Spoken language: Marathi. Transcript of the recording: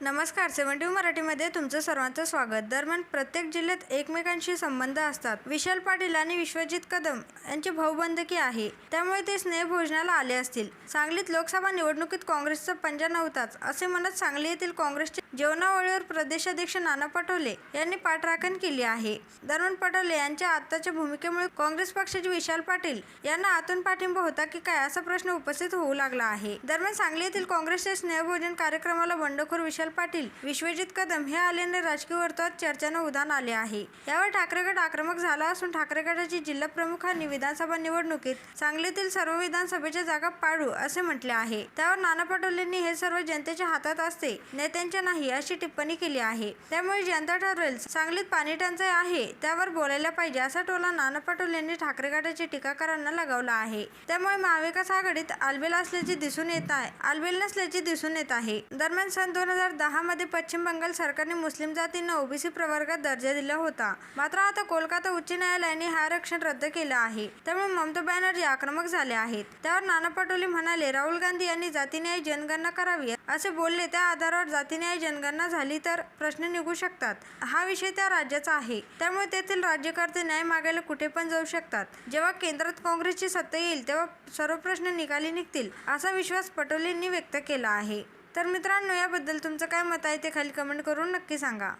नमस्कार सेव्हन्टी मराठीमध्ये तुमचं सर्वांचं स्वागत. दरम्यान प्रत्येक जिल्ह्यात एकमेकांशी संबंध असतात. विशाल पाटील आणि विश्वजित कदम यांची भाऊबंदकी आहे. त्यामुळे ते स्नेहभोजनाला आले असतील. सांगलीत लोकसभा निवडणुकीत काँग्रेसचा पंजा नव्हताच असे म्हणत सांगली येथील काँग्रेसचे जेवणावळीवर प्रदेशाध्यक्ष नाना पटोले यांनी पाठराखण केली आहे. दरम्यान पटोले यांच्या आत्ताच्या भूमिकेमुळे काँग्रेस पक्षाचे विशाल पाटील यांना आतून पाठिंबा होता की काय असा प्रश्न उपस्थित होऊ लागला आहे. दरम्यान सांगली येथील काँग्रेसच्या स्नेहभोजन कार्यक्रमाला बंडखोर विशाल पाटील विश्वजित कदम हे आल्याने राजकीय वर्तुळात चर्चेनं उदान आले आहे. यावर ठाकरे गट आक्रमक झाला असून ठाकरे गटाचे जिल्हा प्रमुखांनी विधानसभा निवडणुकीत सांगलीतील सर्व विधानसभेच्या जागा पाडू असे म्हटले आहे. त्यावर नाना पटोलेंनी हे सर्व जनतेच्या हातात असते नेत्यांच्या नाही अशी टिप्पणी केली आहे. त्यामुळे जनता ठरवेल सांगलीत पाणी टंचाई आहे त्यावर बोलायला पाहिजे असा टोला नाना पटोलेंनी ठाकरे गटाचे टीकाकारांना लगावला आहे. त्यामुळे महाविकास आघाडीत आलबेल असल्याचे दिसून येत आहे आलबेल नसल्याचे दिसून येत आहे. दरम्यान सन दोन हजार दहामध्ये पश्चिम बंगाल सरकारने मुस्लिम जातींना ओबीसी प्रवर्गात दर्जा दिला होता. मात्र आता कोलकाता उच्च न्यायालयाने हे आरक्षण रद्द केलं आहे. त्यामुळे ममता बॅनर्जी आक्रमक झाले आहेत. त्यावर नाना पटोले म्हणाले राहुल गांधी यांनी जातीन्याय जनगणना करावी. असे बोलले त्या आधारावर जातीन्याय जनगणना झाली तर प्रश्न निघू शकतात. हा विषय त्या राज्याचा आहे. त्यामुळे तेथील राज्यकर्ते न्याय मागायला कुठे पण जाऊ शकतात. जेव्हा केंद्रात काँग्रेसची सत्ता येईल तेव्हा सर्व प्रश्न निकाली निघतील असा विश्वास पटोलेंनी व्यक्त केला आहे. तर मित्रांनो याबद्दल तुमचं काय मत आहे ते खाली कमेंट करून नक्की सांगा.